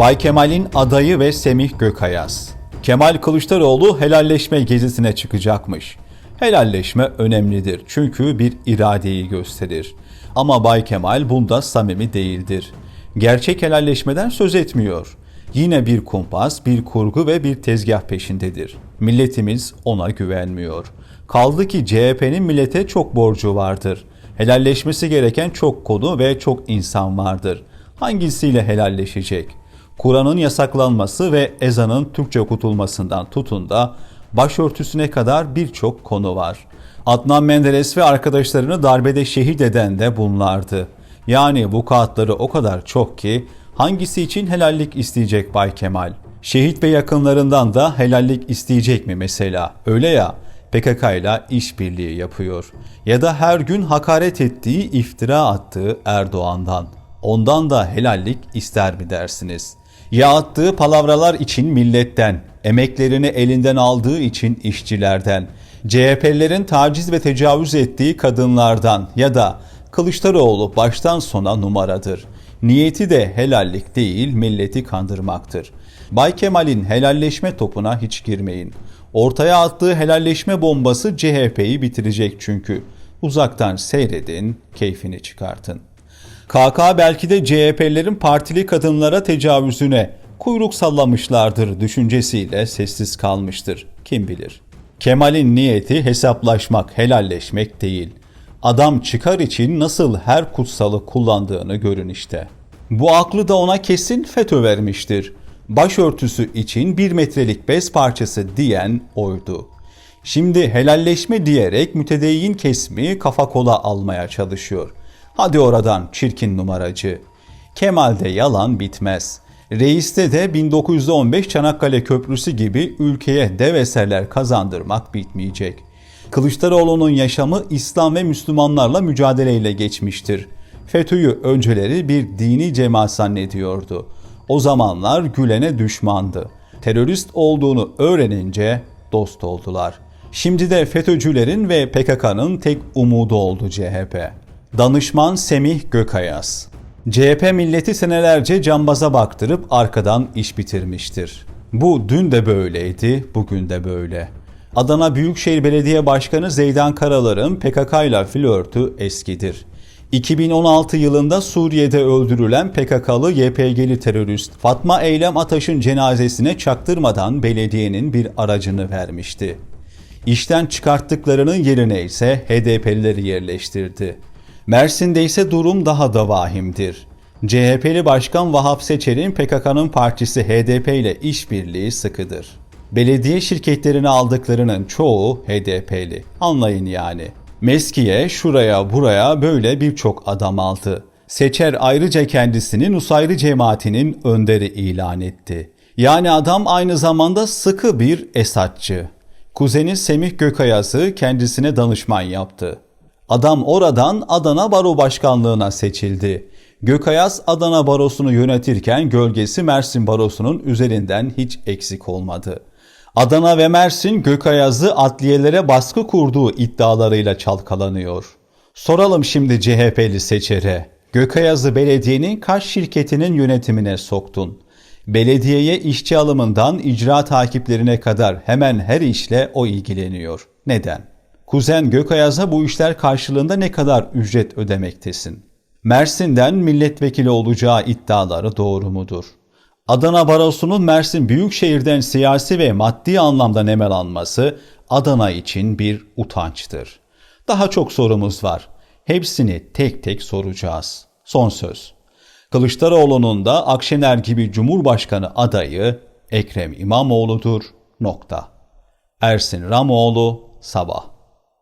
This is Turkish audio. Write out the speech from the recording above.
Bay Kemal'in adayı ve Semih Gökayaz. Kemal Kılıçdaroğlu helalleşme gezisine çıkacakmış. Helalleşme önemlidir çünkü bir iradeyi gösterir. Ama Bay Kemal bunda samimi değildir. Gerçek helalleşmeden söz etmiyor. Yine bir kumpas, bir kurgu ve bir tezgah peşindedir. Milletimiz ona güvenmiyor. Kaldı ki CHP'nin millete çok borcu vardır. Helalleşmesi gereken çok konu ve çok insan vardır. Hangisiyle helalleşecek? Kur'an'ın yasaklanması ve ezanın Türkçe okutulmasından tutun da başörtüsüne kadar birçok konu var. Adnan Menderes ve arkadaşlarını darbede şehit eden de bunlardı. Yani bu kağıtları o kadar çok ki hangisi için helallik isteyecek Bay Kemal? Şehit ve yakınlarından da helallik isteyecek mi mesela? Öyle ya PKK ile işbirliği yapıyor. Ya da her gün hakaret ettiği, iftira attığı Erdoğan'dan. Ondan da helallik ister mi dersiniz? Ya attığı palavralar için milletten, emeklerini elinden aldığı için işçilerden, CHP'lerin taciz ve tecavüz ettiği kadınlardan ya da Kılıçdaroğlu baştan sona numaradır. Niyeti de helallik değil, milleti kandırmaktır. Bay Kemal'in helalleşme topuna hiç girmeyin. Ortaya attığı helalleşme bombası CHP'yi bitirecek çünkü. Uzaktan seyredin, keyfini çıkartın. KK belki de CHP'lerin partili kadınlara tecavüzüne kuyruk sallamışlardır düşüncesiyle sessiz kalmıştır. Kim bilir. Kemal'in niyeti hesaplaşmak, helalleşmek değil. Adam çıkar için nasıl her kutsalı kullandığını görün işte. Bu aklı da ona kesin FETÖ vermiştir. Başörtüsü için bir metrelik bez parçası diyen oydu. Şimdi helalleşme diyerek mütedeyyin kesmi kafa kola almaya çalışıyor. Hadi oradan çirkin numaracı. Kemal'de yalan bitmez. Reis'te de 1915 Çanakkale Köprüsü gibi ülkeye dev eserler kazandırmak bitmeyecek. Kılıçdaroğlu'nun yaşamı İslam ve Müslümanlarla mücadeleyle geçmiştir. FETÖ'yü önceleri bir dini cemaat zannediyordu. O zamanlar Gülen'e düşmandı. Terörist olduğunu öğrenince dost oldular. Şimdi de FETÖ'cülerin ve PKK'nın tek umudu oldu CHP. Danışman Semih Gökayaz CHP milleti senelerce cambaza baktırıp arkadan iş bitirmiştir. Bu dün de böyleydi, bugün de böyle. Adana Büyükşehir Belediye Başkanı Zeydan Karalar'ın PKK ile flörtü eskidir. 2016 yılında Suriye'de öldürülen PKK'lı YPG'li terörist Fatma Eylem Ataş'ın cenazesine çaktırmadan belediyenin bir aracını vermişti. İşten çıkarttıklarının yerine ise HDP'lileri yerleştirdi. Mersin'de ise durum daha da vahimdir. CHP'li Başkan Vahap Seçer'in PKK'nın partisi HDP ile işbirliği sıkıdır. Belediye şirketlerini aldıklarının çoğu HDP'li. Anlayın yani. Meskiye şuraya buraya böyle birçok adam aldı. Seçer ayrıca kendisini Nusayri cemaatinin önderi ilan etti. Yani adam aynı zamanda sıkı bir esatçı. Kuzeni Semih Gökayaz'ı kendisine danışman yaptı. Adam oradan Adana Baro Başkanlığına seçildi. Gökayaz Adana Barosu'nu yönetirken gölgesi Mersin Barosu'nun üzerinden hiç eksik olmadı. Adana ve Mersin Gökayaz'ı adliyelere baskı kurduğu iddialarıyla çalkalanıyor. Soralım şimdi CHP'li seçere. Gökayaz'ı belediyenin kaç şirketinin yönetimine soktun? Belediyeye işçi alımından icra takiplerine kadar hemen her işle o ilgileniyor. Neden? Kuzen Gökayaz'a bu işler karşılığında ne kadar ücret ödemektesin? Mersin'den milletvekili olacağı iddiaları doğru mudur? Adana Barosu'nun Mersin Büyükşehir'den siyasi ve maddi anlamda nemel alması Adana için bir utançtır. Daha çok sorumuz var. Hepsini tek tek soracağız. Son söz. Kılıçdaroğlu'nun da Akşener gibi Cumhurbaşkanı adayı Ekrem İmamoğlu'dur. Nokta. Ersin Ramoğlu, Sabah.